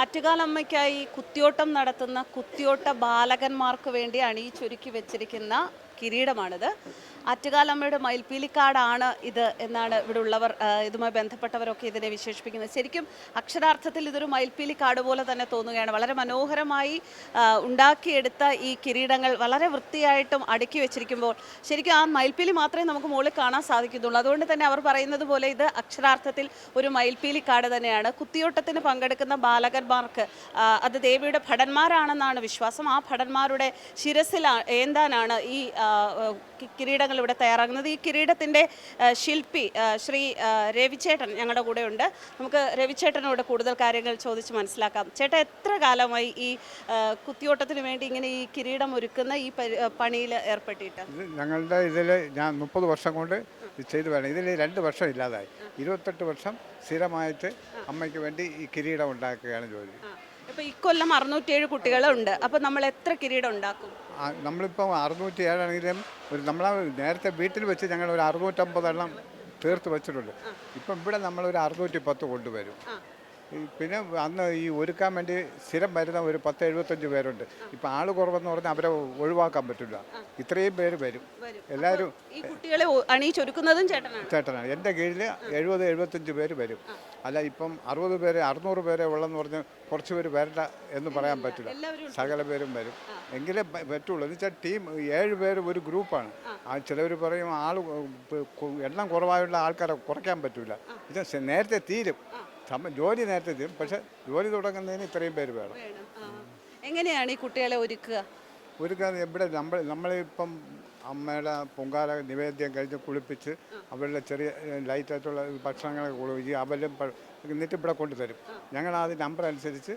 ആറ്റുകാലമ്മയ്ക്കായി കുത്തിയോട്ടം നടത്തുന്ന കുത്തിയോട്ട ബാലകന്മാർക്ക് വേണ്ടി അണിയിച്ചൊരുക്കി വെച്ചിരിക്കുന്ന കിരീടമാണിത്. ആറ്റുകാലമ്മയുടെ മയിൽപ്പീലിക്കാടാണ് ഇത് എന്നാണ് ഇവിടെ ഉള്ളവർ ഇതുമായി ബന്ധപ്പെട്ടവരൊക്കെ ഇതിനെ വിശേഷിപ്പിക്കുന്നത്. ശരിക്കും അക്ഷരാർത്ഥത്തിൽ ഇതൊരു മയിൽപ്പീലിക്കാട് പോലെ തന്നെ തോന്നുകയാണ്. വളരെ മനോഹരമായി ഉണ്ടാക്കിയെടുത്ത ഈ കിരീടങ്ങൾ വളരെ വൃത്തിയായിട്ടും അടുക്കി വെച്ചിരിക്കുമ്പോൾ ശരിക്കും ആ മയിൽപ്പീലി മാത്രമേ നമുക്ക് മുകളിൽ കാണാൻ സാധിക്കുന്നുള്ളൂ. അതുകൊണ്ട് തന്നെ അവർ പറയുന്നത് പോലെ ഇത് അക്ഷരാർത്ഥത്തിൽ ഒരു മയിൽപ്പീലിക്കാട് തന്നെയാണ്. കുത്തിയോട്ടത്തിന് പങ്കെടുക്കുന്ന ബാലകന്മാർക്ക് അത് ദേവിയുടെ ഭടന്മാരാണെന്നാണ് വിശ്വാസം. ആ ഭടന്മാരുടെ ശിരസിൽ ഏന്താനാണ് ഈ ആ, കി- കിരീടങ്ങൾ ഇവിടെ തയ്യാറാകുന്നത്. ഈ കിരീടത്തിന്റെ ശില്പി ശ്രീ രവിചേട്ടൻ ഞങ്ങളുടെ കൂടെ ഉണ്ട് നമുക്ക് രവിചേട്ടനോട് കൂടുതൽ കാര്യങ്ങൾ ചോദിച്ച് മനസ്സിലാക്കാം. ചേട്ടാ എത്ര കാലമായി ഈ കുത്തിയോട്ടത്തിന് വേണ്ടി ഇങ്ങനെ ഈ കിരീടം ഒരുക്കുന്ന ഈ പണിയിൽ ഏർപ്പെട്ടിട്ട്? ഞങ്ങളുടെ ഇതിൽ ഞാൻ മുപ്പത് വർഷം കൊണ്ട് ചെയ്തു വേണം ഇതിൽ രണ്ട് വർഷം ഇല്ലാതായി. ഇരുപത്തെട്ട് വർഷം സ്ഥിരമായിട്ട് അമ്മയ്ക്ക് വേണ്ടി ഈ കിരീടം ഉണ്ടാക്കുകയാണ് ജോലി. ഇപ്പൊ ഇക്കൊല്ലം അറുന്നൂറ്റിയേഴ് കുട്ടികളുണ്ട്. അപ്പോൾ നമ്മൾ എത്ര കിരീടം ഉണ്ടാക്കും? നമ്മളിപ്പോൾ അറുന്നൂറ്റി ഏഴാണെങ്കിലും ഒരു നമ്മൾ നേരത്തെ വീട്ടിൽ വെച്ച് ഞങ്ങൾ ഒരു അറുന്നൂറ്റമ്പതെണ്ണം തീർത്ത് വെച്ചിട്ടുണ്ട്. ഇപ്പം ഇവിടെ നമ്മൾ ഒരു അറുന്നൂറ്റി പത്ത് കൊണ്ടുവരും പിന്നെ അന്ന് ഈ ഒരുക്കാൻ വേണ്ടി സ്ഥിരം വരുന്ന ഒരു പത്ത് എഴുപത്തഞ്ച് പേരുണ്ട്. ഇപ്പം ആൾ കുറവെന്ന് പറഞ്ഞാൽ അവരെ ഒഴിവാക്കാൻ പറ്റില്ല. ഇത്രയും പേര് വരും. എല്ലാവരും ഈ കുട്ടികളെ അണിയിച്ചൊരുക്കുന്നതും ചേട്ടനാണ്. ചേട്ടനാണ്. എന്റെ കീഴിൽ എഴുപത് എഴുപത്തഞ്ച് പേര് വരും. അല്ല ഇപ്പം അറുപത് പേര് അറുന്നൂറ് പേരെ ഉള്ളെന്ന് പറഞ്ഞ് കുറച്ച് പേര് വരണ്ട എന്ന് പറയാൻ പറ്റില്ല. സകല പേരും വരും. എങ്കിലേ പറ്റുള്ളൂ. എന്ന് വെച്ചാൽ ടീം ഏഴ് പേര് ഒരു ഗ്രൂപ്പാണ്. ആ. ചിലവർ പറയും ആൾ എണ്ണം കുറവായുള്ള ആൾക്കാരെ കുറയ്ക്കാൻ പറ്റില്ല നേരത്തെ തീരും. ജോലി നേരത്തെ തീരും. പക്ഷെ ജോലി തുടങ്ങുന്നതിന് ഇത്രയും പേര് വേണം. എങ്ങനെയാണ് ഈ കുട്ടികളെ ഒരുക്കുക? ഒരുക്കാൻ എവിടെ ഇവിടെ നമ്മൾ നമ്മളിപ്പം അമ്മയുടെ പൊങ്കാല നിവേദ്യം കഴിഞ്ഞ് കുളിപ്പിച്ച് അവരുടെ ചെറിയ ലൈറ്റായിട്ടുള്ള ഭക്ഷണങ്ങളൊക്കെ കുളിപ്പിച്ച് അവരും എന്നിട്ട് ഇവിടെ കൊണ്ടുതരും. ഞങ്ങൾ ആ നമ്പർ അനുസരിച്ച്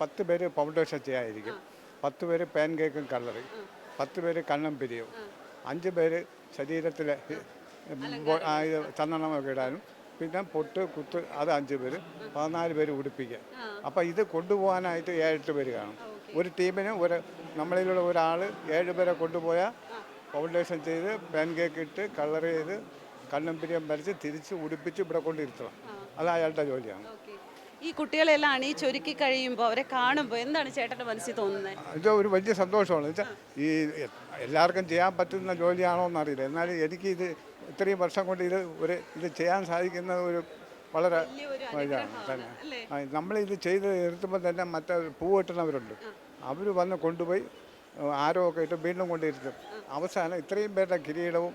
പത്ത് പേര് ഫൗണ്ടേഷൻ ചെയ്യാതിരിക്കും. പത്ത് പേര് പാൻ കേക്കും കളറി പത്ത് പേര് കണ്ണം പിരിയും അഞ്ച് പേര് ശരീരത്തിലെ ചന്ദനമൊക്കെ ഇടാനും പിന്നെ പൊട്ട് കുത്ത് അത് അഞ്ച് പേര് പതിനാല് പേര് ഉടുപ്പിക്കുക അപ്പം ഇത് കൊണ്ടുപോകാനായിട്ട് ഏഴെട്ട് പേര് കാണും. ഒരു ടീമിന് ഒരു നമ്മളിലുള്ള ഒരാൾ ഏഴ് പേരെ കൊണ്ടുപോയാൽ ഫൗണ്ടേഷൻ ചെയ്ത് പാൻ കേക്ക് ഇട്ട് കളർ ചെയ്ത് കണ്ണും പിരിയം വരച്ച് തിരിച്ച് ഉടുപ്പിച്ച് ഇവിടെ കൊണ്ടിരുത്തണം. അത് അയാളുടെ ജോലിയാണ്. ഈ കുട്ടികളെല്ലാം ഈ ചൊരുക്കി കഴിയുമ്പോൾ അവരെ കാണുമ്പോൾ എന്താണ് ചേട്ടന്റെ മനസ്സിൽ തോന്നുന്നത് ഇത് ഒരു വലിയ സന്തോഷമാണ്. വെച്ചാൽ ഈ എല്ലാവർക്കും ചെയ്യാൻ പറ്റുന്ന ജോലിയാണോ എന്നറിയില്ല എന്നാലും എനിക്ക് ഇത് ഇത്രയും വർഷം കൊണ്ട് ഇത് ഒരു ഇത് ചെയ്യാൻ സാധിക്കുന്ന ഒരു വളരെ ഇതാണ്. തന്നെ നമ്മളിത് ചെയ്ത് നിർത്തുമ്പോൾ തന്നെ മറ്റേ പൂ കെട്ടുന്നവരുണ്ട്. അവർ വന്ന് കൊണ്ടുപോയി ആരോ ഒക്കെ ഇട്ട് വീണ്ടും കൊണ്ടിരുത്തും അവസാനം ഇത്രയും പേരുടെ കിരീടവും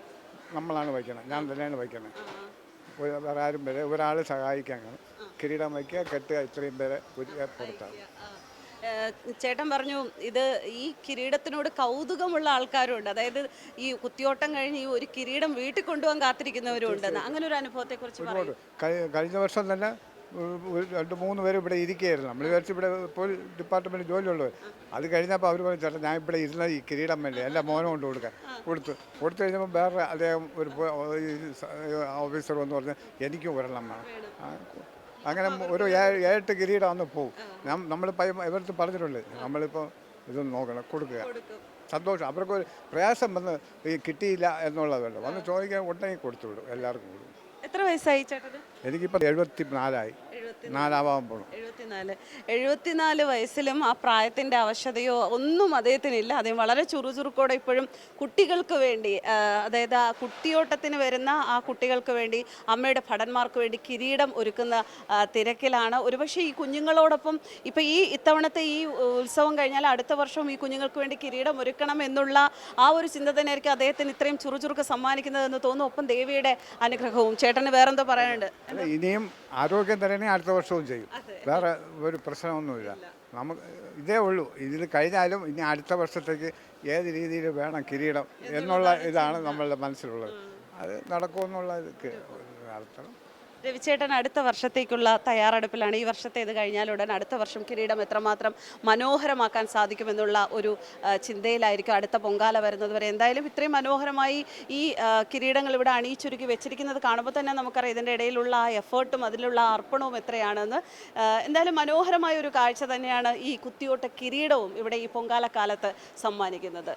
നമ്മളാണ് വയ്ക്കുന്നത് ഞാൻ തന്നെയാണ് വയ്ക്കുന്നത് ഒരു- വേറെ ആരും പേരെ ഒരാൾ സഹായിക്കാൻ കാണും കിരീടം വയ്ക്കുക കെട്ടുക ഇത്രയും പേരെ പുതിയ പുറത്താണ് ചേട്ടൻ പറഞ്ഞു ഇത് ഈ കിരീടത്തിനോട് കൗതുകമുള്ള ആൾക്കാരുണ്ട്. അതായത് ഈ കുത്തിയോട്ടം കഴിഞ്ഞ് ഈ ഒരു കിരീടം വീട്ടിൽ കൊണ്ടുപോകാൻ കാത്തിരിക്കുന്നവരും ഉണ്ടെന്ന്. അങ്ങനെ ഒരു അനുഭവത്തെ കുറിച്ച് പറയും. കഴിഞ്ഞ വർഷം തന്നെ രണ്ട് മൂന്ന് പേര് ഇവിടെ ഇരിക്കുകയായിരുന്നു. നമ്മൾ വിചാരിച്ചു ഇവിടെ പോലീസ് ഡിപ്പാർട്ട്മെന്റ് ജോലിയുള്ളവർ അത് കഴിഞ്ഞപ്പോൾ അവർ പറഞ്ഞു ചേട്ടാ ഞാൻ ഇവിടെ ഇരുന്ന ഈ കിരീടം വേണ്ടേ എല്ലാ മോനും കൊണ്ട് കൊടുക്കാൻ കൊടുത്തു. കൊടുത്തു കഴിഞ്ഞപ്പോൾ വേറെ അദ്ദേഹം ഒരു ഓഫീസർ വന്ന് പറഞ്ഞാൽ എനിക്കും ഒരെണ്ണം വേണം. അങ്ങനെ ഒരു ഏഴ് ഏഴെട്ട് കിരീടം അന്ന് പോകും ഞാൻ നമ്മൾ ഇവർക്ക് പറഞ്ഞിട്ടുണ്ട്. നമ്മളിപ്പോൾ ഇതൊന്ന് നോക്കണം കൊടുക്കുക. സന്തോഷം. അവർക്ക് ഒരു പ്രയാസം വന്ന് ഈ കിട്ടിയില്ല എന്നുള്ളതല്ല വന്ന് ചോദിക്കാൻ ഉണ്ടെങ്കിൽ കൊടുത്തു വിടും. എല്ലാവർക്കും കൊടുക്കും. എത്ര വയസ്സായി ചേട്ടന്? എനിക്കിപ്പോൾ എഴുപത്തി നാലായി എഴുപത്തിനാല് എഴുപത്തിനാല്. വയസ്സിലും ആ പ്രായത്തിന്റെ ആവശ്യതയോ ഒന്നും അദ്ദേഹത്തിനില്ല. അദ്ദേഹം വളരെ ചുറുചുറുക്കോടെ ഇപ്പോഴും കുട്ടികൾക്ക് വേണ്ടി ആ, അതായത് ആ കുട്ടിയോട്ടത്തിന് വരുന്ന ആ കുട്ടികൾക്ക് വേണ്ടി അമ്മയുടെ ഭടന്മാർക്ക് വേണ്ടി കിരീടം ഒരുക്കുന്ന ആ, തിരക്കിലാണ്. ഒരുപക്ഷെ ഈ കുഞ്ഞുങ്ങളോടൊപ്പം ഇപ്പം ഈ ഇത്തവണത്തെ ഈ ഉത്സവം കഴിഞ്ഞാൽ അടുത്ത വർഷവും ഈ കുഞ്ഞുങ്ങൾക്ക് വേണ്ടി കിരീടം ഒരുക്കണം എന്നുള്ള ആ ഒരു ചിന്ത തന്നെയായിരിക്കും അദ്ദേഹത്തിന് ഇത്രയും ചുറുചുറുക്ക് സമ്മാനിക്കുന്നതെന്ന് തോന്നുന്നു. ഒപ്പം ദേവിയുടെ അനുഗ്രഹവും. ചേട്ടന് വേറെന്തോ പറയാനുണ്ട്? അല്ല, ഇനിയും ആരോഗ്യം തരണേ അടുത്ത വർഷവും ചെയ്യും. വേറെ ഒരു പ്രശ്നമൊന്നുമില്ല. നമുക്ക് ഇതേ ഉള്ളൂ. ഇതിൽ കഴിഞ്ഞാലും ഇനി അടുത്ത വർഷത്തേക്ക് ഏത് രീതിയിൽ വേണം കിരീടം എന്നുള്ള ഇതാണ് നമ്മളുടെ മനസ്സിലുള്ളത്. അത് നടക്കുമെന്നുള്ള നടത്തണം രവിചേട്ടൻ അടുത്ത വർഷത്തേക്കുള്ള തയ്യാറെടുപ്പിലാണ്. ഈ വർഷത്തെ ഇത് കഴിഞ്ഞാലുടൻ അടുത്ത വർഷം കിരീടം എത്രമാത്രം മനോഹരമാക്കാൻ സാധിക്കുമെന്നുള്ള ഒരു ചിന്തയിലായിരിക്കും അടുത്ത പൊങ്കാല വരുന്നത് വരെ. എന്തായാലും ഇത്രയും മനോഹരമായി ഈ കിരീടങ്ങൾ ഇവിടെ അണിയിച്ചൊരുക്കി വെച്ചിരിക്കുന്നത് കാണുമ്പോൾ തന്നെ നമുക്കറിയാം ഇതിന്റെ ഇടയിലുള്ള ആ എഫേർട്ടും അതിലുള്ള അർപ്പണവും എത്രയാണെന്ന്. എന്തായാലും മനോഹരമായ ഒരു കാഴ്ച തന്നെയാണ് ഈ കുത്തിയോട്ട കിരീടവും ഇവിടെ ഈ പൊങ്കാല കാലത്ത് സമ്മാനിക്കുന്നത്.